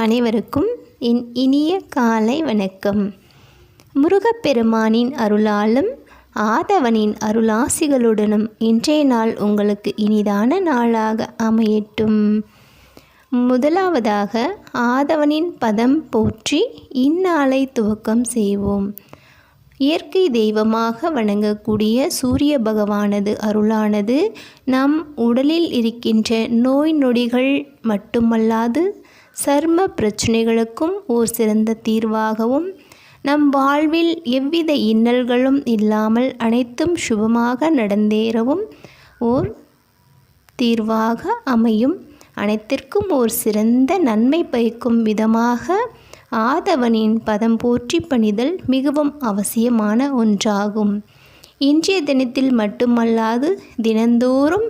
அனைவருக்கும் என் இனிய காலை வணக்கம். முருகப்பெருமானின் அருளாலும் ஆதவனின் அருளாசிகளுடனும் இன்றைய நாள் உங்களுக்கு இனிதான நாளாக அமையட்டும். முதலாவதாக ஆதவனின் பதம் போற்றி இந்நாளை துவக்கம் செய்வோம். இயற்கை தெய்வமாக வணங்கக்கூடிய சூரிய பகவானது அருளானது நம் உடலில் இருக்கின்ற நோய் நொடிகள் மட்டுமல்லாது சர்ம பிரச்சனைகளுக்கும் ஓர் சிறந்த தீர்வாகவும் நம் வாழ்வில் எவ்வித இன்னல்களும் இல்லாமல் அனைத்தும் சுபமாக நடந்தேறவும் ஓர் தீர்வாக அமையும். அனைத்திற்கும் ஓர் சிறந்த நன்மை பயக்கும் விதமாக ஆதவனின் பதம் போற்றி பணிதல் மிகவும் அவசியமான ஒன்றாகும். இன்றைய தினத்தில் மட்டுமல்லாது தினந்தோறும்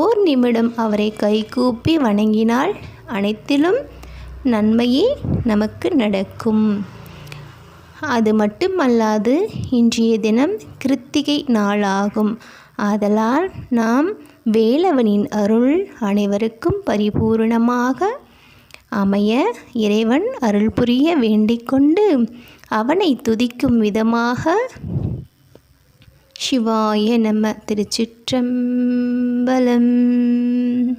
ஓர் நிமிடம் அவரை கைகூப்பி வணங்கினால் அனைத்திலும் நன்மையே நமக்கு நடக்கும். அது மட்டுமல்லாது இன்றைய தினம் கிருத்திகை நாளாகும். ஆதலால் நாம் வேலவனின் அருள் அனைவருக்கும் பரிபூர்ணமாக அமைய இறைவன் அருள் புரிய வேண்டிக்கொண்டு அவனை துதிக்கும் விதமாக சிவாய நம திருச்சிற்றம்பலம்.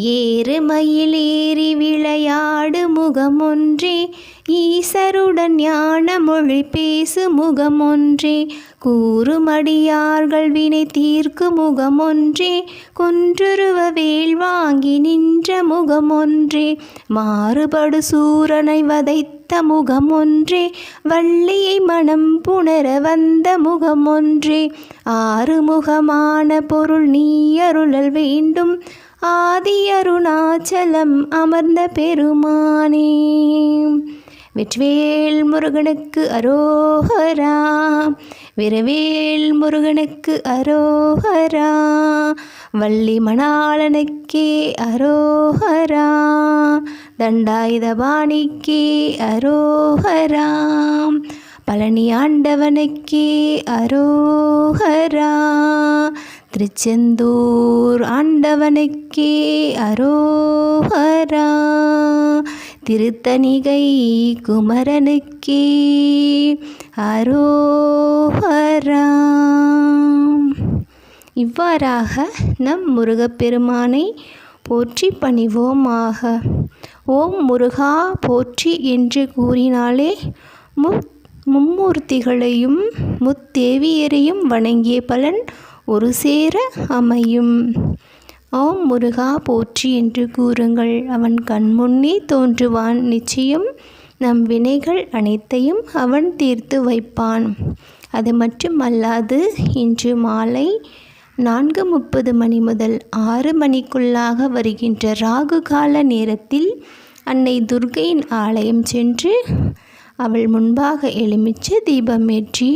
ஏறு மயிலேறி விளையாடு முகமொன்றே. ஈசருடன் ஞான மொழி பேசு முகமொன்றே. கூறுமடியார்கள் வினை தீர்க்கு முகமொன்றே. குன்றுருவ வேல் வாங்கி நின்ற முகமொன்றே. மாறுபடு சூரனை வதைத்த முகமொன்றே. வள்ளியை மனம் புணர வந்த முகமொன்றே. ஆறுமுகமான பொருள் நீ அருளல் வேண்டும். ஆதி அருணாச்சலம் அமர்ந்த பெருமானே. வெற்றிவேல் முருகனுக்கு அரோஹரா. விரவேல் முருகனுக்கு அரோஹரா. வள்ளி மணாளனுக்கே அரோஹரா. தண்டாயுதபாணிக்கே அரோஹரா. பழனி ஆண்டவனுக்கே அரோஹரா. திருச்செந்தூர் ஆண்டவனுக்கே அரோஹரா. திருத்தணிகை குமரனுக்கே அரோஹரா. இவ்வாறாக நம் முருகப்பெருமானை போற்றி பணிவோமாக. ஓம் முருகா போற்றி என்று கூறினாலே முத் மும்மூர்த்திகளையும் முத்தேவியரையும் வணங்கிய பலன் ஒரு சேர அமையும். ஓம் முருகா போற்றி என்று கூறுங்கள். அவன் கண்முன்னே தோன்றுவான். நிச்சயம் நம் வினைகள் அனைத்தையும் அவன் தீர்த்து வைப்பான். அது மட்டுமல்லாது இன்று மாலை நான்கு முப்பது மணி முதல் ஆறு மணிக்குள்ளாக வருகின்ற ராகு கால நேரத்தில் அன்னை துர்கையின் ஆலயம் சென்று அவள் முன்பாக எலுமிச்சு தீபமேற்றி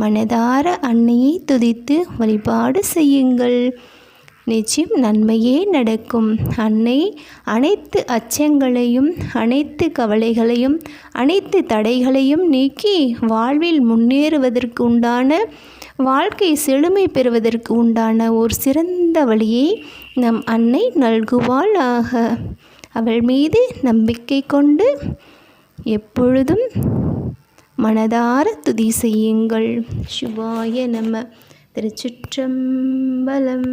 மனதார அன்னையை துதித்து வழிபாடு செய்யுங்கள். நிச்சயம் நன்மையே நடக்கும். அன்னை அனைத்து அச்சங்களையும் அனைத்து கவலைகளையும் அனைத்து தடைகளையும் நீக்கி வாழ்வில் முன்னேறுவதற்கு உண்டான வாழ்க்கை செழுமை பெறுவதற்கு உண்டான ஒரு சிறந்த வழியை நம் அன்னை நல்குவாளாக. அவள் மீது நம்பிக்கை கொண்டு எப்பொழுதும் மனதார துதி செய்யுங்கள். சிவாய நம. திருச்சிற்றம்பலம்.